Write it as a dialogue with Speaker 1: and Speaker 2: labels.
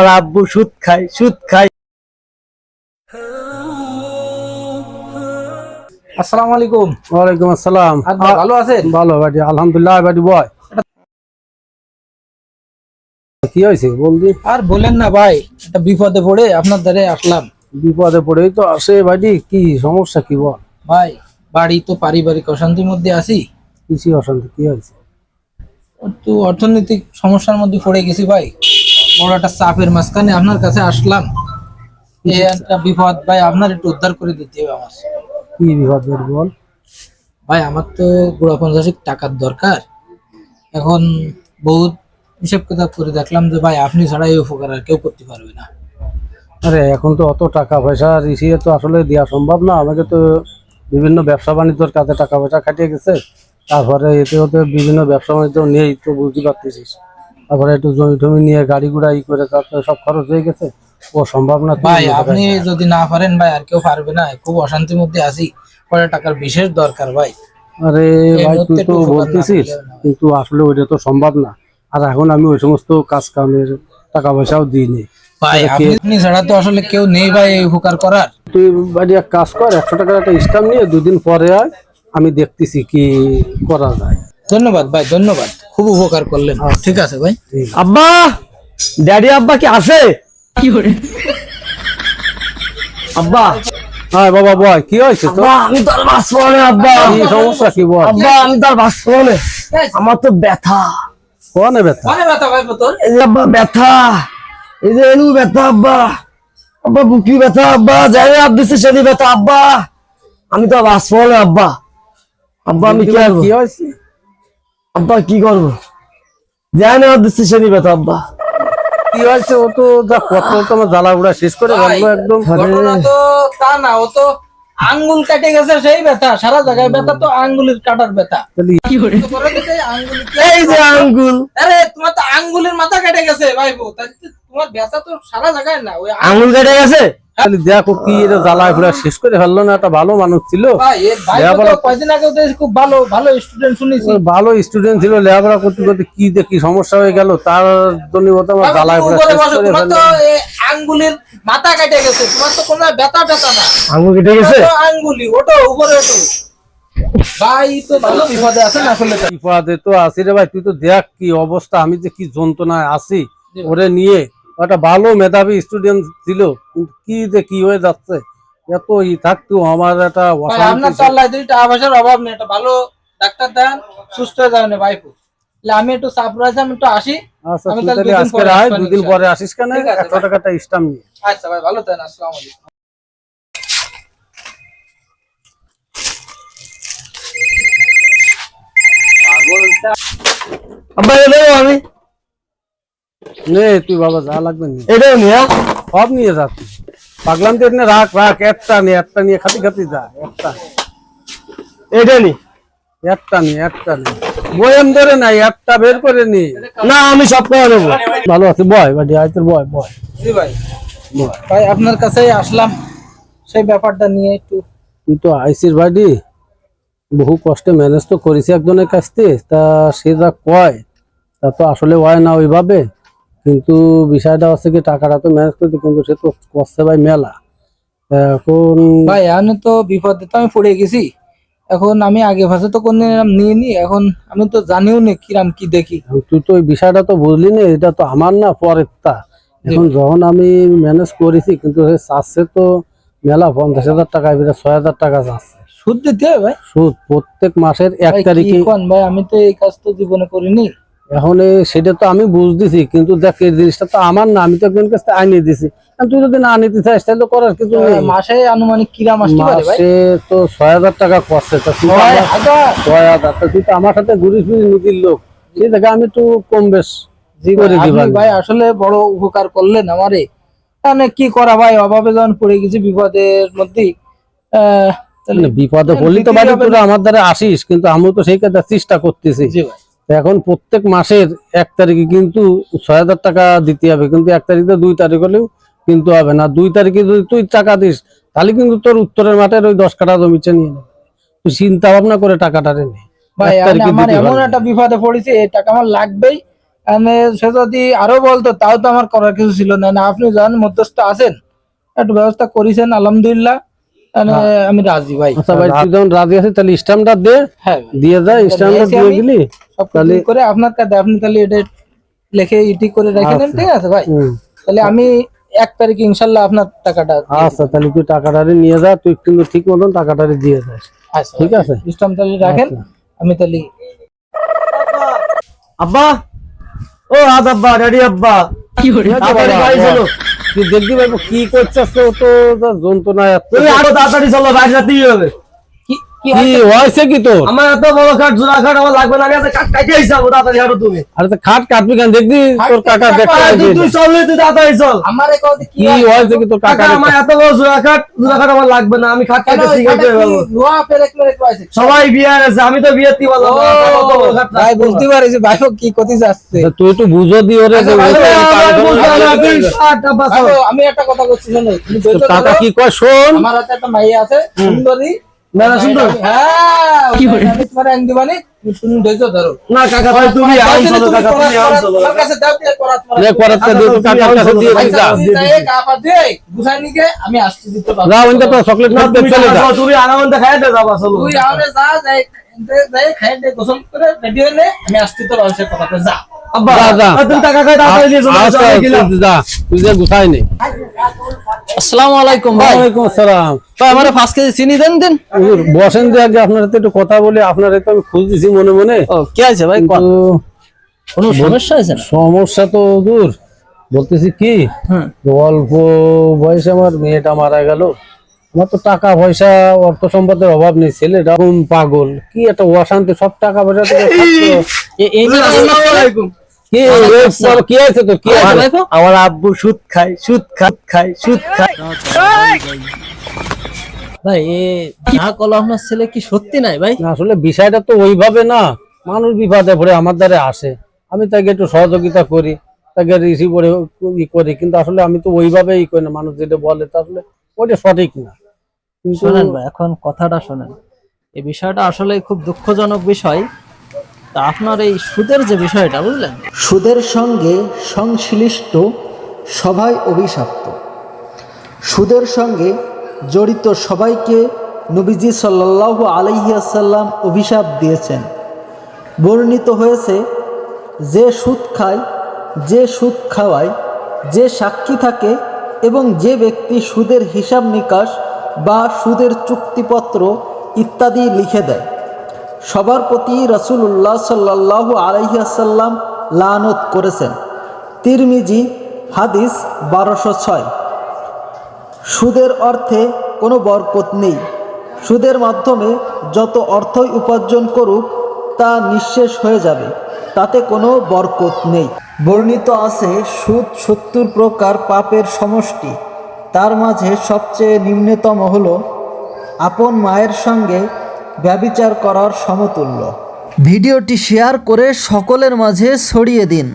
Speaker 1: আর আব্বু সুদ খায় সুদ খায়।
Speaker 2: আসসালামু আলাইকুম।
Speaker 3: ওয়ালাইকুম আসসালাম।
Speaker 2: ভালো আছেন?
Speaker 3: ভালো বাড়ি আলহামদুলিল্লাহ বাড়ি বয় কি হয়েছে বলদি?
Speaker 2: আর বলেন না ভাই একটা বিপদে পড়ে আপনার দ্বারে আসলাম।
Speaker 3: বিপদে পড়েই তো আসে বাড়ি কি সমস্যা কি বল?
Speaker 2: ভাই বাড়ি তো পারিবারিক অশান্তির মধ্যে আছি।
Speaker 3: কিছু অশান্তি কি হয়েছে?
Speaker 2: একটু অর্থনৈতিক সমস্যার মধ্যে পড়ে গেছি ভাই। বড় একটা চাপের মাঝখানে আপনার কাছে আসলাম। এই একটা বিপদ ভাই আপনার একটু উদ্ধার করে দিতে হবে আমার।
Speaker 3: কি বিপদ বল।
Speaker 2: ভাই আমার তো গুড়া পঞ্চাশিক টাকার দরকার। এখন বহুত হিসেব কিতাব করে দেখলাম যে ভাই আপনি ছাড়া এই উপকার আর কেউ করতে পারবে না।
Speaker 3: আরে এখন তো অত টাকা পয়সা রিসিয়ে তো আসলে দেওয়া সম্ভব না। আমাকে তো বিভিন্ন ব্যবসা বাণিজ্যর কাজে টাকা পয়সা খাটিয়ে গেছে। তারপরে এতে হতে বিভিন্ন ব্যবসা বাণিজ্য নেই তো বুঝতে পারতেছিস। তারপরে একটু জমি টমি নিয়ে গাড়ি ঘোড়া ই করে তারপরে সব খরচ হয়ে গেছে। ও সম্ভব না
Speaker 2: ভাই আপনি যদি না পারেন ভাই আর কেউ পারবে না। খুব অশান্তির মধ্যে আছি। পরে টাকার বিশেষ দরকার ভাই।
Speaker 3: আরে ভাই তুই তো বলতেছিস কিন্তু আসলে ওইটা তো সম্ভব না। আর এখন আমি ওই সমস্ত কাজ কামের টাকা পয়সাও দিইনি।
Speaker 2: ভাই আপনি আপনি ছাড়া তো আসলে কেউ নেই ভাই এই উপকার করার।
Speaker 3: তুই বাড়ি এক কাজ কর একশো টাকার একটা স্টাম্প নিয়ে দুদিন পরে আয় আমি দেখতেছি কি করা যায়।
Speaker 2: ধন্যবাদ ভাই ধন্যবাদ। খুব উপকার করলেন। ঠিক আছে ভাই।
Speaker 1: আব্বা ড্যাডি আব্বা কি আছে? আব্বা
Speaker 3: হ্যাঁ বাবা বয় কি হয়েছে তো
Speaker 1: আব্বা আমি আব্বা।
Speaker 3: কি সমস্যা কি বল?
Speaker 1: আব্বা আমি আমার তো ব্যথা।
Speaker 3: কোনে ব্যথা?
Speaker 2: মনে ব্যথা ভাই তোর?
Speaker 1: এই যে আব্বা ব্যথা। এই যে এলু ব্যথা আব্বা। আব্বা বুকি ব্যথা আব্বা। যাই হাত দিচ্ছে সেদি ব্যথা আব্বা। আমি তো আর বাঁচবো আব্বা। আব্বা আমি কি
Speaker 3: কি হয়েছে?
Speaker 1: আব্বা কি করব? জানে না হাত দিচ্ছে সেদি ব্যথা আব্বা।
Speaker 3: কি হয়েছে? ও তো যা কত তোমার জ্বালা উড়া শেষ করে
Speaker 2: বলব
Speaker 3: গেল একদম।
Speaker 2: ঘটনা তো তা না ও তো আঙ্গুল কেটে গেছে সেই ব্যথা। সারা জায়গায় ব্যথা তো আঙ্গুলের কাটার ব্যথা।
Speaker 3: কি
Speaker 2: তো
Speaker 1: এই যে আঙ্গুল।
Speaker 2: আরে তোমার তো আঙ্গুলের মাথা কেটে গেছে ভাই বউ তোমার ব্যথা তো সারা জায়গায় না ওই আঙ্গুল-
Speaker 1: কেটে গেছে?
Speaker 3: দেখো কি এটা জ্বালা গুড়া শেষ করে ফেলল না একটা ভালো মানুষ ছিল।
Speaker 2: কয়দিন আগে খুব ভালো ভালো স্টুডেন্ট শুনেছি।
Speaker 3: ভালো স্টুডেন্ট ছিল লেখাপড়া করতে করতে কি দেখি সমস্যা হয়ে গেল তার জন্য ও তো আমার
Speaker 2: বাবা,
Speaker 3: জ্বালা
Speaker 2: তুমি
Speaker 3: গুড়া
Speaker 2: উপরে
Speaker 3: শেষ করে
Speaker 2: তো
Speaker 3: ফেলল
Speaker 2: আঙ্গুলের মাথা কেটে গেছে তোমার তো কোনো ব্যথা ট্যাথা না।
Speaker 1: আঙ্গুল কেটে গেছে?
Speaker 2: আঙ্গুলি ওটো উপরে ওটো ভাই তো ভালো বিপদে আছেন আসলে
Speaker 3: বিপদে তো আছি রে ভাই তুই তো দেখ কি অবস্থা আমি যে কি যন্ত্রণায় আছি ওরে নিয়ে একটা ভালো মেধাবী স্টুডেন্ট ছিল কি যে কি হয়ে যাচ্ছে এত ই থাকতো আমার একটা
Speaker 2: আপনার তো আল্লাহ দিলে টাকা পয়সার অভাব নেই একটা ভালো ডাক্তার দেন সুস্থ হয়ে যাবেন ভাইপু। আমি একটু সারপ্রাইজ আমি একটু আসি।
Speaker 3: আচ্ছা
Speaker 2: আমি
Speaker 3: তুই
Speaker 2: তাহলে
Speaker 3: তাহলে
Speaker 2: দুদিন
Speaker 3: আজকে
Speaker 2: পরে
Speaker 3: আয় দুদিন পরে আসিস কেন? একশো টাকাটা স্টাম্প নিয়ে।
Speaker 2: আচ্ছা ভাই ভালো থাকেন আসসালামু আলাইকুম।
Speaker 1: আব্বা আমি।
Speaker 3: নে তুই বাবা যা লাগবে নিয়ে
Speaker 1: এটাও নি
Speaker 3: সব নিয়ে যা তুই। পাগলাম তো এনে রাখ রাখ একটা নিয়ে একটা নিয়ে খাতি খাতি যা একটা।
Speaker 1: এটা নি।
Speaker 3: একটা নিয়ে একটা নিয়ে বয়াম ধরে নাই একটা বের করে নি।
Speaker 1: না আমি সব করে দেবো।
Speaker 3: ভালো আছে বয় বাড়ি আয়তের বয় বয়।
Speaker 2: জি ভাই।
Speaker 3: বয়।
Speaker 2: ভাই আপনার কাছে আসলাম। সেই ব্যাপারটা নিয়ে একটু।
Speaker 3: তুই তো আইসির বাড়ি। বহু কষ্টে ম্যানেজ তো করেছি একজনের কাছ থেকে তা সে যা কয় তা তো আসলে হয় না ওইভাবে। কিন্তু বিষয়টা হচ্ছে কি টাকাটা তো ম্যানেজ করতে কিন্তু সে তো করছে ভাই মেলা। এখন
Speaker 2: ভাই আমি তো বিপদে তো আমি পড়ে গেছি। এখন আমি আগে ভাষা তো কোনো নিয়ে নি এখন আমি তো জানিও নি কিরাম কি দেখি।
Speaker 3: তুই তো ওই বিষয়টা তো বুঝলি না এটা তো আমার না পরের তা এখন যখন আমি ম্যানেজ করেছি কিন্তু সে চাচ্ছে তো মেলা পঞ্চাশ হাজার টাকা ছয় হাজার টাকা চাচ্ছে।
Speaker 2: সুদ দিতে হবে ভাই?
Speaker 3: সুদ প্রত্যেক মাসের এক তারিখে
Speaker 2: কোন ভাই? আমি তো এই কাজ তো জীবনে করিনি।
Speaker 3: এখন সেটা তো আমি বুঝতেছি কিন্তু দেখ এই জিনিসটা তো আমার না আমি তো একজন কাছ থেকে আনিয়ে দিছি। তুই যদি না নিতে চাস তাহলে তো করার কিছু নেই।
Speaker 2: মাসে আনুমানিক কিরাম আসতে পারে
Speaker 3: মাসে তো ছয় হাজার টাকা করছে তা
Speaker 2: ছয়
Speaker 3: আমার-
Speaker 2: হাজার?
Speaker 3: তা তুই তো আমার সাথে ঘুরি ফিরি নিতির লোক। ঠিক আছে আমি তো কম বেশ
Speaker 2: ভাই, আসলে বড় উপকার করলেন আমারে। মানে কি করা ভাই? অভাবে যখন পড়ে গেছি বিপদের মধ্যে আহ,
Speaker 3: বিপদে পড়লি তো বাড়ি তোরা আমার দ্বারা আসিস কিন্তু আমিও তো সেই কাজটা চেষ্টা করতেছি। এখন প্রত্যেক মাসের এক তারিখে কিন্তু ছয় হাজার টাকা দিতে হবে কিন্তু এক তারিখে দুই তারিখ হলেও কিন্তু হবে না। দুই তারিখে যদি তুই টাকা দিস তাহলে কিন্তু তোর উত্তরের মাঠের ওই দশ কাটা জমিটা নিয়ে নেবে। তুই চিন্তা ভাবনা করে টাকাটা রে নে।
Speaker 2: ভাই আমার এমন একটা বিপদে পড়েছে এই টাকা আমার লাগবেই। মানে সে যদি আরও বলতো তাও তো আমার করার কিছু ছিল না। না আপনি যখন মধ্যস্থ আছেন। একটু ব্যবস্থা করেছেন আলহামদুলিল্লাহ। আমি রাজি ভাই।
Speaker 3: আচ্ছা তুই যখন রাজি আছিস তাহলে স্ট্যাম্পটা দে।
Speaker 2: হ্যাঁ ভাই।
Speaker 3: দিয়ে যা স্ট্যাম্পটা দিয়ে দিলি। তাহলে-
Speaker 2: করে আপনার কাছে আপনি তাহলে এটা লিখে ইটি করে রেখে দেন ঠিক আছে ভাই? তাহলে আমি এক তারিখে ইনশাল্লাহ আপনার টাকাটা
Speaker 3: আচ্ছা তাহলে তুই টাকাটারে নিয়ে যা তুই কিন্তু ঠিক মতন টাকাটারে দিয়ে যাস
Speaker 2: আচ্ছা
Speaker 3: ঠিক আছে?
Speaker 2: সিস্টেম তাহলে রাখেন আমি তাহলে
Speaker 1: আব্বা! ও হাত আব্বা ড্যাডি আব্বা। তাড়াতাড়ি বাড়ি চলো
Speaker 3: তুই দেখবি ভাই কি করছিস তো
Speaker 1: যন্ত্রণা আরও তাড়াতাড়ি চলো বাইরে যেতেই হবে
Speaker 2: কি
Speaker 3: তোর?
Speaker 1: আমার এত বড় জোড়া আমার লাগবে না আমি আজকে কাঠ কাটিয়ে হিসাবো তাড়াতাড়ি হাঁটো তুমি।
Speaker 3: আরে তো খাট কাটবি কেন? দেখবি তোর কাকা দেখতে
Speaker 1: আরে তুই চল তুই তাড়াতাড়ি চল।
Speaker 2: আমার এই কি
Speaker 3: কি হয়েছে? কি তোর কাকা
Speaker 1: কাকা আমার এত বড় জোড়া কাঠ জোড়া কাঠ আমার লাগবে না আমি খাট
Speaker 2: পেরেক মেরেক
Speaker 1: সবাই বিয়ে আছে আমি তো
Speaker 2: ভাই বুঝতে ভাই কি করতে যাচ্ছে
Speaker 3: তুই বুঝো দি ওরে।
Speaker 2: ভাই, আমি একটা কথা বলছি শোনো
Speaker 3: কাকা কি কয়? শোন।
Speaker 2: আমার হাতে একটা মাইয়া আছে সুন্দরী।
Speaker 1: না না সুন্দর
Speaker 2: হ্যাঁ কি আমি তোমার আইন দিবানি তুমি ধৈর্য ধরো।
Speaker 1: না কাকা ভাই তুমি
Speaker 2: তুমি
Speaker 1: চলো কাকা তুমি
Speaker 2: করাত-
Speaker 1: চলো
Speaker 2: তোমার কাছে দাও দিয়ে করাত করো।
Speaker 3: কাকার কাছে দিয়ে যা
Speaker 2: গুছাই নিকে আমি আসতে দিতে পারব।
Speaker 3: যা ওইটা তো চকলেট
Speaker 1: না
Speaker 3: খাতে চলে যা।
Speaker 1: তুমি আরামে খাই দে যাবা চলো।
Speaker 2: তুই আমারে যা যাই যাই খাই দে গোসল করে রেডি হলে আমি আসতে তো পারব সে কথাতে যা।
Speaker 1: আব্বা
Speaker 3: যা, যা।
Speaker 1: আর তুমি টাকা খাই তাড়াতাড়ি দিয়ে চলো
Speaker 3: আচ্ছা,
Speaker 1: চলো, গেলাম।
Speaker 3: তুই যা তুই যে গুছাই নে
Speaker 4: আসসালামু আলাইকুম ভাই
Speaker 3: ওয়ালাইকুম আসসালাম
Speaker 4: ভাই আমার পাঁচ কেজি চিনি দেন দেন
Speaker 3: বসেন যে আগে আপনার সাথে একটু কথা বলি আপনার তো আমি খুঁজতেছি মনে মনে
Speaker 4: ও কি আছে ভাই কোনো সমস্যা আছে না
Speaker 3: সমস্যা তো দূর বলতেছি কি অল্প বয়সে আমার মেয়েটা মারা গেল আমার তো টাকা পয়সা অর্থ সম্পদের অভাব নেই ছেলেটা পাগল কি একটা অশান্তি সব টাকা পয়সা থেকে
Speaker 1: আমার আব্বু সুদ খায় সুদ খায় খায় সুদ খায়।
Speaker 4: ভাই এ যা কলো আপনার ছেলে কি সত্যি নাই ভাই?
Speaker 3: আসলে বিষয়টা তো ওইভাবে না। মানুষ বিপদে পড়ে আমার দ্বারে আসে। আমি তাকে একটু সহযোগিতা করি তাকে রিসিভ করে ই করি কিন্তু আসলে আমি তো ওইভাবে ই করি না। মানুষ যেটা বলে তা আসলে ওইটা সঠিক না।
Speaker 4: শোনেন ভাই এখন কথাটা শোনেন। এই বিষয়টা আসলে খুব দুঃখজনক বিষয়। তা আপনার এই সুদের যে বিষয়টা, বুঝলেন?
Speaker 5: সুদের সঙ্গে সংশ্লিষ্ট সবাই অভিশাপ্ত। সুদের সঙ্গে জড়িত সবাইকে নবীজি সাল্লাল্লাহু আলাইসাল্লাম অভিশাপ দিয়েছেন। বর্ণিত হয়েছে, যে সুদ খায়, যে সুদ খাওয়ায়, যে সাক্ষী থাকে এবং যে ব্যক্তি সুদের হিসাব নিকাশ বা সুদের চুক্তিপত্র ইত্যাদি লিখে দেয়। সবার প্রতি রসুল্লাহ সাল্লাহ আলহিয়াসাল্লাম লানত করেছেন। তিরমিজি হাদিস বারোশো ছয়। সুদের অর্থে কোনো বরকত নেই। সুদের মাধ্যমে যত অর্থই উপার্জন করুক, তা নিঃশেষ হয়ে যাবে। তাতে কোনো বরকত নেই। বর্ণিত আছে, সুদ সত্তর প্রকার পাপের সমষ্টি। তার মাঝে সবচেয়ে নিম্নতম হল, আপন মায়ের সঙ্গে ব্যবিচার করার সমতুল্য। ভিডিওটি শেয়ার করে সকলের মাঝে ছড়িয়ে দিন।